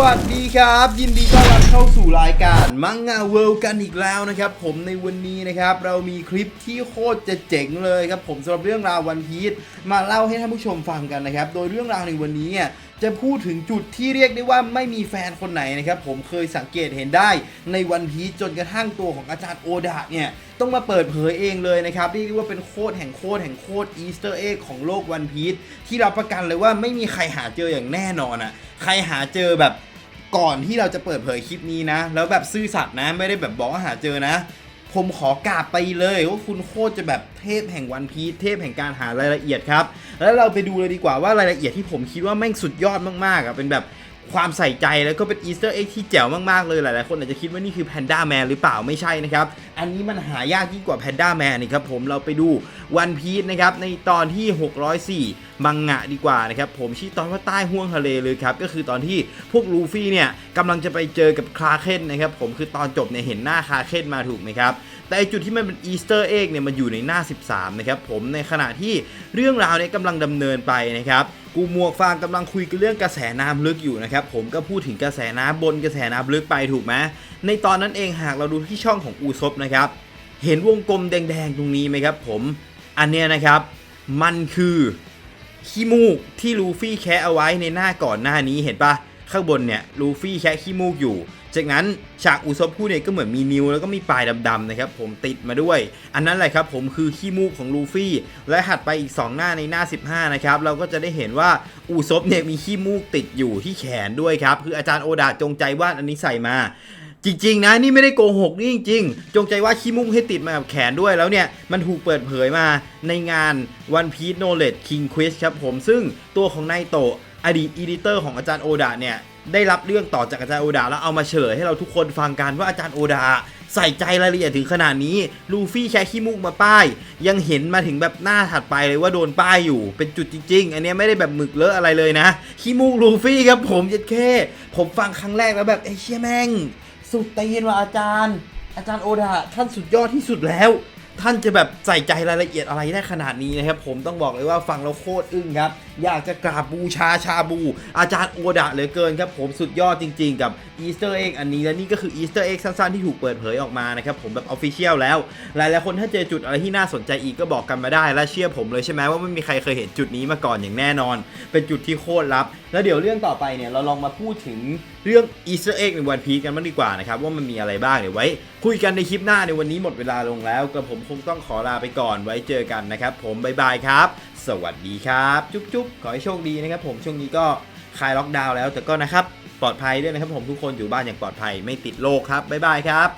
วัสดีครับ ยินดีต้อนรับเข้าสู่รายการมังงะเวิลด์กันอีกแล้วนะครับ ผมในวันนี้นะครับ เรามีคลิปที่โคตรจะเจ๋งเลยครับ ผมสำหรับเรื่องราววันพีชมาเล่าให้ท่านผู้ชมฟังกันนะครับ โดยเรื่องราวในวันนี้เนี่ยจะพูดถึงจุดที่เรียกได้ว่าไม่มีแฟนคนไหนนะครับ ผมเคยสังเกตเห็นได้ในวันพีชจนกระทั่งตัวของอาจารย์โอดะเนี่ย ต้องมาเปิดเผยเองเลยนะครับเรียกได้ว่าเป็นโคตรแห่งโคตรแห่งโคตรอีสเตอร์เอ็กของโลกวันพีชที่เรับประกันเลยว่าไม่มีใครหาเจออย่างแน่นอนอะใครหาเจอแบบก่อนที่เราจะเปิดเผยคลิปนี้นะ แล้วแบบซื่อสัตย์นะไม่ได้แบบบอกว่าหาเจอนะ ผมขอกราบไปเลยว่าคุณโคตรจะแบบเทพแห่งวันพีชเทพแห่งการหารายละเอียดครับ แล้วเราไปดูเลยดีกว่าว่ารายละเอียดที่ผมคิดว่าแม่งสุดยอดมากๆอะเป็นแบบ ความใส่ใจแล้วก็เป็นอีสเตอร์เอ็กที่แจ๋วมากๆเลยหลายๆคนอาจจะคิดว่านี่คือแพนด้าแมนหรือเปล่าไม่ใช่นะครับ อันนี้มันหายากยิ่งกว่าแพนด้าแมนนี่ครับผมเราไปดูวันพีชนะครับในตอนที่ 604 มังงะดีกว่านะครับผมชื่อตอนว่าใต้ห้วงทะเลเลยครับ ก็คือตอนที่พวกลูฟี่เนี่ยกำลังจะไปเจอกับคลาเคนนะครับผมคือตอนจบเนี่ยเห็นหน้าคลาเคนมาถูกไหมครับแต่จุดที่มันเป็นอีสเตอร์เอ็กเนี่ยมันอยู่ในหน้า 13 นะครับผมในขณะที่เรื่องราวเนี่ยกำลังดำเนินไปนะครับ กูหมวกฟางกำลังคุยกันเรื่องกระแสน้ำลึกอยู่นะครับ ผมก็พูดถึงกระแสน้ำบนกระแสน้ำลึกไปถูกไหมในตอนนั้นเองหากเราดูที่ช่องของอูซบนะครับ เห็นวงกลมแดงๆตรงนี้ไหมครับ ผม อันเนี้ยนะครับ มันคือขี้มูกที่ลูฟี่แคะเอาไว้ในหน้าก่อนหน้านี้เห็นปะข้างบนเนี่ยลูฟี่แคะขี้มูกอยู่ จากนั้นฉากอุซบพูเนี่ยก็เหมือนมีนิ้วแล้วก็มีปลายดำๆนะครับผมติดมาด้วย อันนั้นแหละครับผมคือขี้มูกของลูฟี่ และถัดไปอีก 2 หน้าในหน้า 15 นะครับ เราก็จะได้เห็นว่าอูซบเนี่ยมีขี้มูกติดอยู่ที่แขนด้วยครับ คืออาจารย์โอดาจงใจวาดอันนี้ใส่มาจริงๆนะนี่ไม่ได้โกหกนี่จริง ๆ จงใจว่าขี้มุ้งให้ติดมากับแขนด้วยแล้วเนี่ย มันถูกเปิดเผยมาในงาน One Piece Knowledge King Quiz ครับผมซึ่งตัวของไนโตอดีตอีดิเตอร์ของอาจารย์โอดาเนี่ย ได้รับเรื่องต่อจากอาจารย์โอดาแล้วเอามาเฉลยให้เราทุกคนฟังกันว่าอาจารย์โอดาใส่ใจรายละเอียดถึงขนาดนี้ลูฟี่แค่ขี้มูกมาป้าย ยังเห็นมาถึงแบบหน้าถัดไปเลยว่าโดนป้ายอยู่เป็นจุดจริง ๆ อันนี้ไม่ได้แบบหมึกเลอะอะไรเลยนะ ขี้มูกลูฟี่ครับผมยัดแค่ผมฟังครั้งแรกแล้วแบบเอ้เชี่ยแม่ง สุดตีนว่ะอาจารย์ อาจารย์โอดาท่านสุดยอดที่สุดแล้ว ท่านจะแบบใส่ใจรายละเอียดอะไรได้ขนาดนี้นะครับ ผมต้องบอกเลยว่าฟังแล้วโคตรอึ้งครับ อยากจะกราบบูชาชาบู อาจารย์โอดาเหลือเกินครับ ผมสุดยอดจริงๆ กับอีสเตอร์เอ็กอันนี้และนี่ก็คืออีสเตอร์เอ็กสั้นๆ ที่ถูกเปิดเผยออกมานะครับ ผมแบบออฟฟิเชียลแล้ว หลายๆคนถ้าเจอจุดอะไรที่น่าสนใจอีกก็บอกกันมาได้ และเชื่อผมเลยใช่ไหมว่าไม่มีใครเคยเห็นจุดนี้มาก่อนอย่างแน่นอน เป็นจุดที่โคตรลับ แล้วเดี๋ยวเรื่องต่อไปเนี่ยเราลองมาพูดถึงเรื่องอีสเตอร์เอ็กในวันพีกันบ้างดีกว่านะครับว่ามันมีอะไรบ้างเดี๋ยวไว้ คุยกันในคลิปหน้าในวันนี้หมดเวลาลงแล้วกับผมคงต้องขอลาไปก่อนไว้เจอกันนะครับ ผมบ๊ายบายครับ สวัสดีครับ จุ๊บจุ๊บขอให้โชคดีนะครับ ผมช่วงนี้ก็คลายล็อกดาวน์แล้วแต่ก็นะครับปลอดภัยด้วยนะครับ ผมทุกคนอยู่บ้านอย่างปลอดภัยไม่ติดโรคครับบ๊ายบายครับ